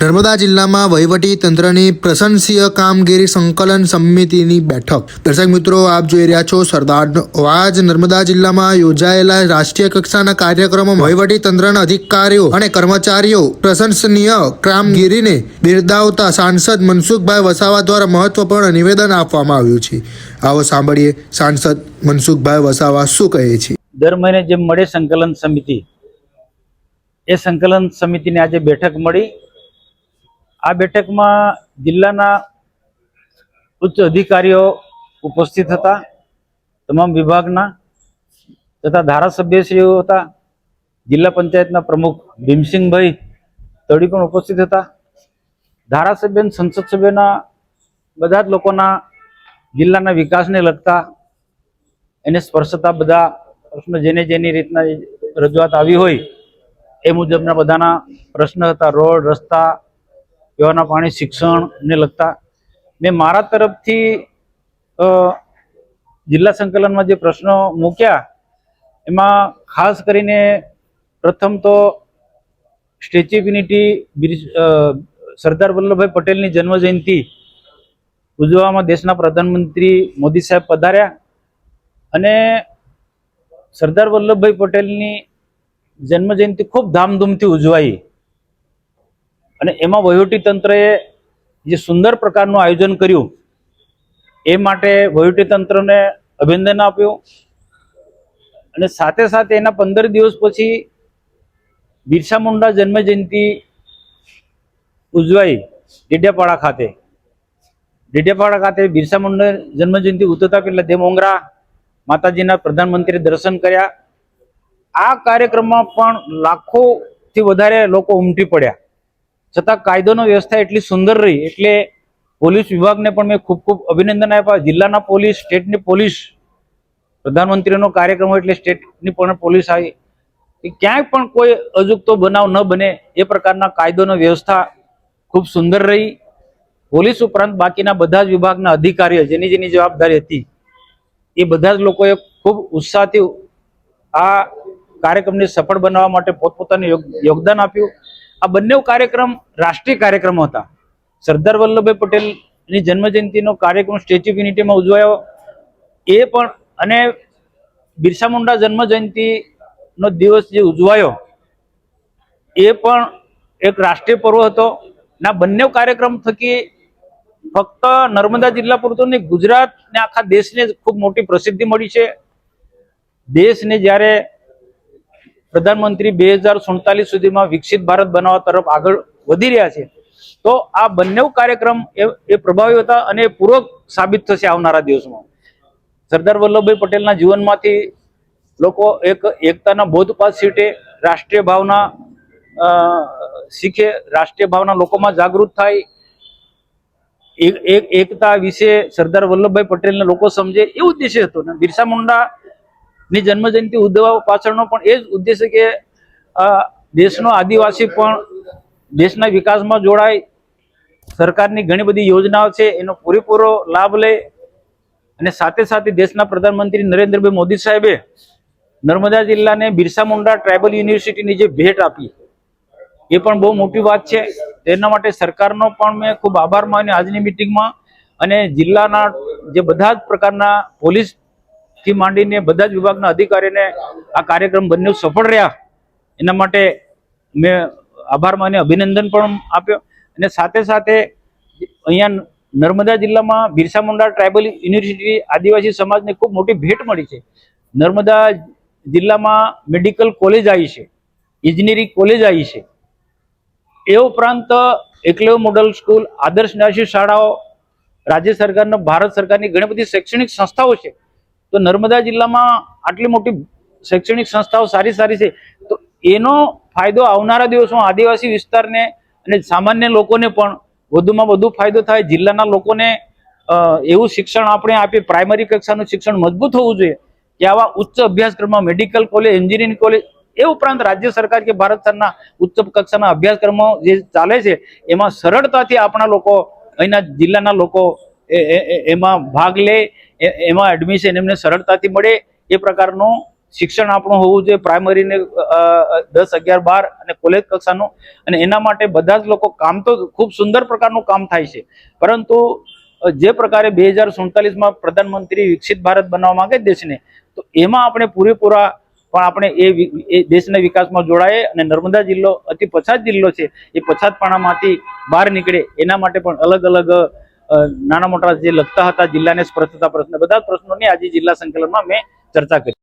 નર્મદા જિલ્લામાં વહીવટી તંત્રની પ્રશંસીય કામગીરી સંકલન સમિતિની બેઠક. દર્શક મિત્રો, આપ જોઈ રહ્યા છો સરદારનો અવાજ. નર્મદા જિલ્લામાં યોજાયેલા રાષ્ટ્રીય કક્ષાના કાર્યક્રમોમાં વહીવટી તંત્રના અધિકારીઓ અને કર્મચારીઓ પ્રશંસનીય કામગીરીને બિરદાવતા સાંસદ મનસુખભાઈ વસાવા દ્વારા મહત્વપૂર્ણ નિવેદન આપવામાં આવ્યું છે. આવો સાંભળીએ સાંસદ મનસુખભાઈ વસાવા શું કહે છે. દર મહિને જેમ મળે સંકલન સમિતિ, એ સંકલન સમિતિની આજે બેઠક મળી. આ બેઠકમાં જિલ્લાના ઉચ્ચ અધિકારીઓ ઉપસ્થિત હતા, તમામ વિભાગના તથા ધારાસભ્યશ્રીઓ હતા, જિલ્લા પંચાયતના પ્રમુખ ભીમસિંહભાઈ તળી પણ ઉપસ્થિત હતા. ધારાસભ્ય અને સંસદ સભ્યના બધા જ લોકોના જિલ્લાના વિકાસને લગતા એને સ્પર્શતા બધા પ્રશ્નો જેને જેની રીતના રજૂઆત આવી હોય એ મુજબના બધાના પ્રશ્ન હતા. રોડ, રસ્તા પીવાના પાણી શિક્ષણને લગતા. મેં મારા તરફથી જિલ્લા સંકલનમાં જે પ્રશ્નો મૂક્યા, એમાં ખાસ કરીને પ્રથમ તો statue of unity Sardar Vallabhbhai પટેલની જન્મજયંતિ ઉજવવામાં દેશના પ્રધાનમંત્રી મોદી સાહેબ પધાર્યા અને સરદાર વલ્લભભાઈ પટેલની જન્મજયંતિ ખૂબ ધામધૂમથી ઉજવાઈ. અને એમાં વહીવટી તંત્રએ જે સુંદર પ્રકારનું આયોજન કર્યું, એ માટે વહીવટી તંત્રને અભિનંદન આપ્યું. અને સાથે સાથે એના પંદર દિવસ પછી બિરસા મુંડા જન્મજયંતિ ઉજવાઈ ડેડિયાપાડા ખાતે. ડેડિયાપાડા ખાતે બિરસા મુંડા જન્મજયંતિ ઉજવતા પહેલા દેમોંગરા માતાજીના પ્રધાનમંત્રી દર્શન કર્યા. આ કાર્યક્રમમાં પણ લાખોથી વધારે લોકો ઉમટી પડ્યા. છતાં કાયદોનો વ્યવસ્થા એટલી સુંદર રહી, એટલે પોલીસ વિભાગને પણ મેં ખૂબ ખૂબ અભિનંદન આપ્યા. જિલ્લાના પોલીસ, સ્ટેટની પોલીસ, પ્રધાનમંત્રીનો કાર્યક્રમ હોય એટલે સ્ટેટની પણ પોલીસ આવી. કે ક્યાંય પણ કોઈ અજુગતો બનાવ ન બને, એ પ્રકારના કાયદોનો વ્યવસ્થા ખૂબ સુંદર રહી. પોલીસ ઉપરાંત બાકીના બધા જ વિભાગના અધિકારીઓ, જેની જેની જવાબદારી હતી, એ બધા જ લોકોએ ખૂબ ઉત્સાહથી આ કાર્યક્રમને સફળ બનાવવા માટે પોતપોતાનું યોગદાન આપ્યું. આ બંને કાર્યક્રમ રાષ્ટ્રીય કાર્યક્રમો હતા. સરદાર વલ્લભભાઈ પટેલની જન્મજયંતિનો કાર્યક્રમ સ્ટેચ્યુ ઓફ યુનિટીમાં ઉજવાયો. એ પણ અને બિરસા મુંડા જન્મજયંતિનો દિવસ જે ઉજવાયો, એ પણ એક રાષ્ટ્રીય પર્વ હતો. ના, બંને કાર્યક્રમ થકી ફક્ત નર્મદા જિલ્લા પૂરતું નહીં ગુજરાત ને આખા દેશને ખૂબ મોટી પ્રસિદ્ધિ મળી છે. દેશને જ્યારે પ્રધાનમંત્રી બે હજાર સુડતાલીસ સુધીમાં વિકસિત ભારત બનાવવા તરફ આગળ વધી રહ્યા છે. તો આ બંને કાર્યક્રમ એ પ્રભાવી હતા અને પૂર્વક સાબિત થશે આવનારા દિવસમાં. સરદાર વલ્લભભાઈ પટેલના જીવનમાંથી લોકો એક એકતાના બોધપાત સીટે રાષ્ટ્રીય ભાવના શીખે, રાષ્ટ્રીય ભાવના લોકોમાં જાગૃત થાય. એક એકતા વિશે સરદાર વલ્લભભાઈ પટેલને લોકો સમજે એ ઉદ્દેશ્ય હતો. ને બિરસા મુંડા ની જન્મજયંતિ ઉજવવા પાછળનો પણ એ જ ઉદ્દેશ્ય કે દેશનો આદિવાસી પણ દેશના વિકાસમાં જોડાય. સરકારની ઘણી બધી યોજનાઓ છે, એનો પૂરેપૂરો લાભ લે. અને સાથે સાથે દેશના પ્રધાનમંત્રી નરેન્દ્રભાઈ મોદી સાહેબે નર્મદા જિલ્લાને બિરસા મુંડા ટ્રાઇબલ યુનિવર્સિટીની જે ભેટ આપી, એ પણ બહુ મોટી વાત છે. તેના માટે સરકારનો પણ મેં ખૂબ આભાર માન્યો આજની મિટિંગમાં અને જિલ્લાના જે બધા જ પ્રકારના પોલીસ થી માંડીને બધા જ વિભાગના અધિકારીને આ કાર્યક્રમ બંને સફળ રહ્યા. એના માટે મેં આભાર માને અભિનંદન પણ આપ્યો. અને સાથે સાથે અહીંયા નર્મદા જિલ્લામાં બિરસા મુંડા ટ્રાઇબલ યુનિવર્સિટી આદિવાસી સમાજને ખૂબ મોટી ભેટ મળી છે. નર્મદા જિલ્લામાં મેડિકલ કોલેજ આવી છે, ઇજનેરી કોલેજ આવી છે. એ ઉપરાંત એકલેવ મોડલ સ્કૂલ, આદર્શ નાસી શાળાઓ, રાજ્ય સરકારના, ભારત સરકારની ઘણી બધી શૈક્ષણિક સંસ્થાઓ છે. તો નર્મદા જિલ્લામાં આટલી મોટી શૈક્ષણિક સંસ્થાઓ સારી સારી છે. તો એનો ફાયદો આવનારા દિવસોમાં આદિવાસી વિસ્તારને અને સામાન્ય લોકોને પણ વધુમાં વધુ ફાયદો થાય. જિલ્લાના લોકોને એવું શિક્ષણ આપણે આપીએ, પ્રાઇમરી કક્ષાનું શિક્ષણ મજબૂત હોવું જોઈએ કે આવા ઉચ્ચ અભ્યાસક્રમમાં મેડિકલ કોલેજ, એન્જિનિયરિંગ કોલેજ એ ઉપરાંત રાજ્ય સરકાર કે ભારત સરકારના ઉચ્ચ કક્ષાના અભ્યાસક્રમો જે ચાલે છે, એમાં સરળતાથી આપણા લોકો અહીંના જિલ્લાના લોકો એમાં ભાગ લે એમાં એડમિશન એમને સરળતાથી મળે. એ પ્રકારનું શિક્ષણ આપણું હોવું જોઈએ. પ્રાઇમરીને દસ, અગિયાર, બાર અને કોલેજ કક્ષાનું. અને એના માટે બધા જ લોકો કામ તો ખૂબ સુંદર પ્રકારનું કામ થાય છે. પરંતુ જે પ્રકારે બે હજાર સુડતાલીસમાં પ્રધાનમંત્રી વિકસિત ભારત બનાવવા માંગે દેશને, તો એમાં આપણે પૂરેપૂરા પણ આપણે એ દેશના વિકાસમાં જોડાય અને નર્મદા જિલ્લો અતિ પછાત જિલ્લો છે. એ પછાતપણામાંથી બહાર નીકળે. એના માટે પણ અલગ અલગ નાના મોટા જે લગતા હતા, જિલ્લાને સ્પર્શતા પ્રશ્ન. બધા જ પ્રશ્નોની આજે જિલ્લા સંકલનમાં મેં ચર્ચા કરી.